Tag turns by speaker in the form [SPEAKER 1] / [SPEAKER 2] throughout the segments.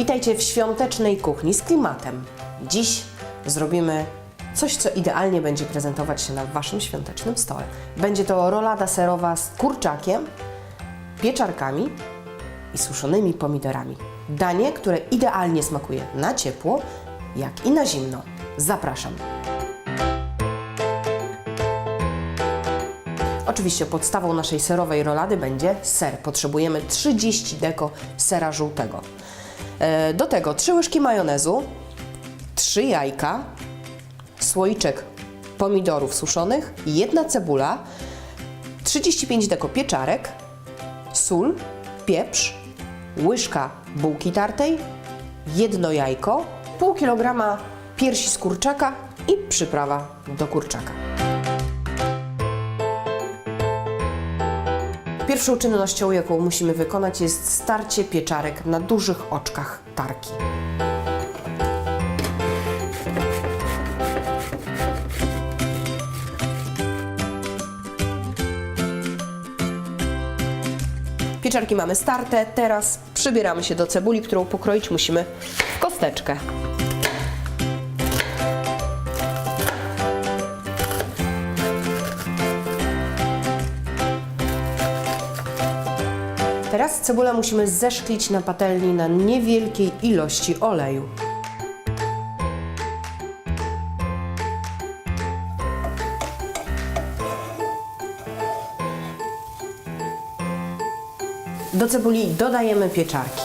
[SPEAKER 1] Witajcie w świątecznej kuchni z klimatem. Dziś zrobimy coś, co idealnie będzie prezentować się na Waszym świątecznym stole. Będzie to rolada serowa z kurczakiem, pieczarkami i suszonymi pomidorami. Danie, które idealnie smakuje na ciepło, jak i na zimno. Zapraszam. Oczywiście podstawą naszej serowej rolady będzie ser. Potrzebujemy 30 deko sera żółtego. E, Do tego 3 łyżki majonezu, 3 jajka, słoiczek pomidorów suszonych, jedna cebula, 35 deko pieczarek, sól, pieprz, łyżka bułki tartej, jedno jajko, pół kilograma piersi z kurczaka i przyprawa do kurczaka. Pierwszą czynnością, jaką musimy wykonać, jest starcie pieczarek na dużych oczkach tarki. Pieczarki mamy starte, teraz przybieramy się do cebuli, którą pokroić musimy w kosteczkę. Teraz cebulę musimy zeszklić na patelni na niewielkiej ilości oleju. Do cebuli dodajemy pieczarki.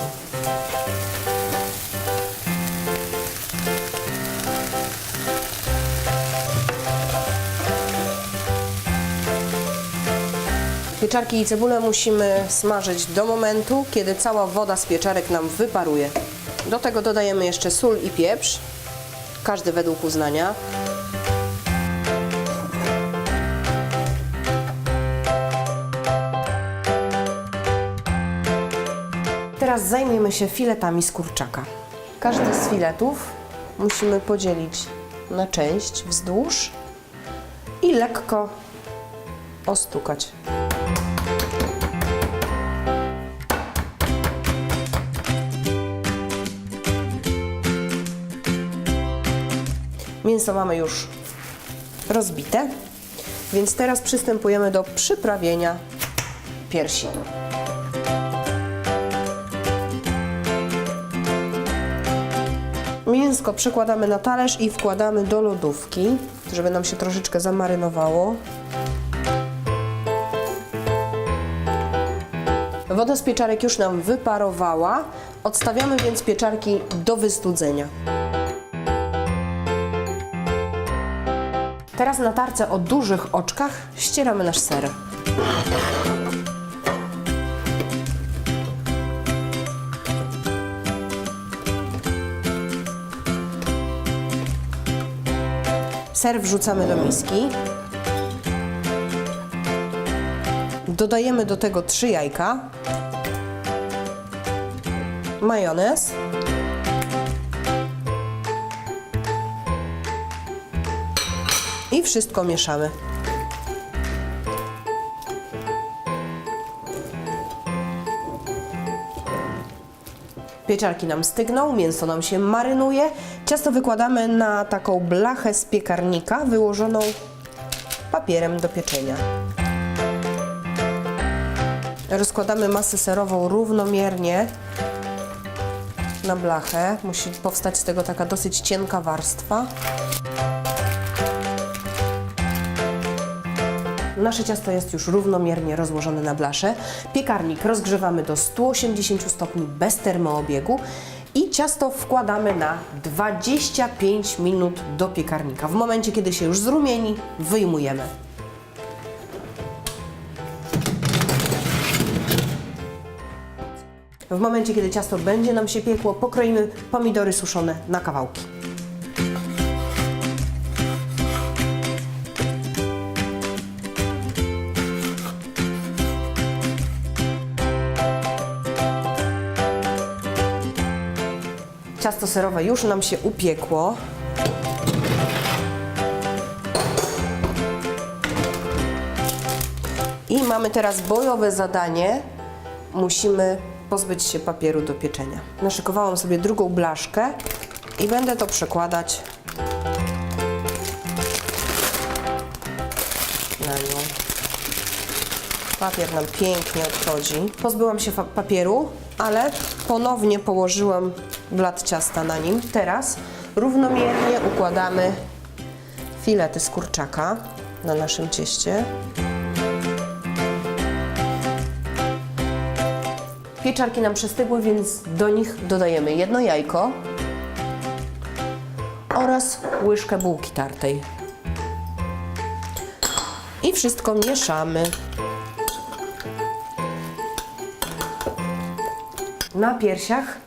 [SPEAKER 1] Pieczarki i cebulę musimy smażyć do momentu, kiedy cała woda z pieczarek nam wyparuje. Do tego dodajemy jeszcze sól i pieprz, każdy według uznania. Teraz zajmiemy się filetami z kurczaka. Każdy z filetów musimy podzielić na część wzdłuż i lekko ostukać. Mięso mamy już rozbite, więc teraz przystępujemy do przyprawienia piersi. Mięsko przekładamy na talerz i wkładamy do lodówki, żeby nam się troszeczkę zamarynowało. Woda z pieczarek już nam wyparowała. Odstawiamy więc pieczarki do wystudzenia. Teraz na tarce o dużych oczkach ścieramy nasz ser. Ser wrzucamy do miski. Dodajemy do tego 3 jajka, majonez, i wszystko mieszamy. Pieczarki nam stygną, mięso nam się marynuje. Ciasto wykładamy na taką blachę z piekarnika wyłożoną papierem do pieczenia. Rozkładamy masę serową równomiernie na blachę. Musi powstać z tego taka dosyć cienka warstwa. Nasze ciasto jest już równomiernie rozłożone na blasze. Piekarnik rozgrzewamy do 180 stopni bez termoobiegu i ciasto wkładamy na 25 minut do piekarnika. W momencie, kiedy się już zrumieni, wyjmujemy. W momencie, kiedy ciasto będzie nam się piekło, pokroimy pomidory suszone na kawałki. Ciasto serowe już nam się upiekło. I mamy teraz bojowe zadanie. Musimy pozbyć się papieru do pieczenia. Naszykowałam sobie drugą blaszkę i będę to przekładać na nią. Papier nam pięknie odchodzi. Pozbyłam się papieru, ale ponownie położyłam blat ciasta na nim. Teraz równomiernie układamy filety z kurczaka na naszym cieście. Pieczarki nam przestygły, więc do nich dodajemy jedno jajko oraz łyżkę bułki tartej. I wszystko mieszamy. Na piersiach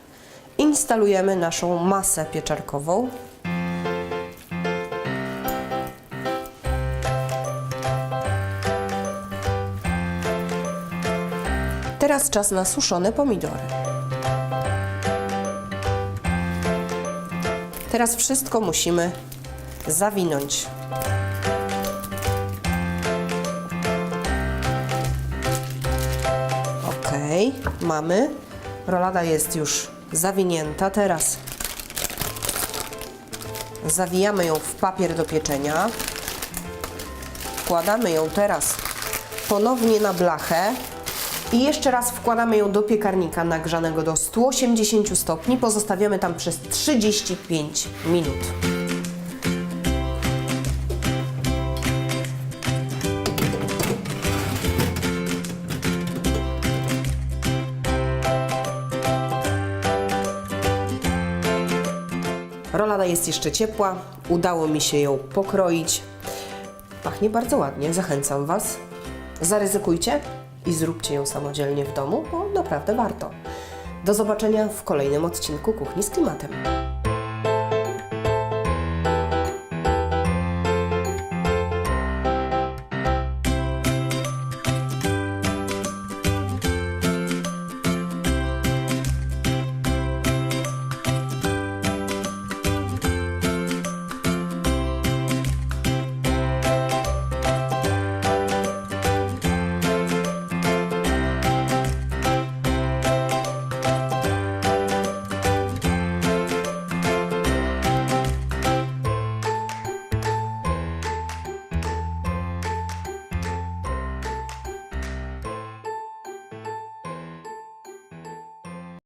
[SPEAKER 1] instalujemy naszą masę pieczarkową. Teraz czas na suszone pomidory. Teraz wszystko musimy zawinąć. Ok, mamy. Rolada jest już zawinięta. Teraz zawijamy ją w papier do pieczenia. Wkładamy ją teraz ponownie na blachę i jeszcze raz wkładamy ją do piekarnika nagrzanego do 180 stopni. Pozostawiamy tam przez 35 minut. Rolada jest jeszcze ciepła, udało mi się ją pokroić. Pachnie bardzo ładnie, zachęcam Was. Zaryzykujcie i zróbcie ją samodzielnie w domu, bo naprawdę warto. Do zobaczenia w kolejnym odcinku Kuchni z Klimatem.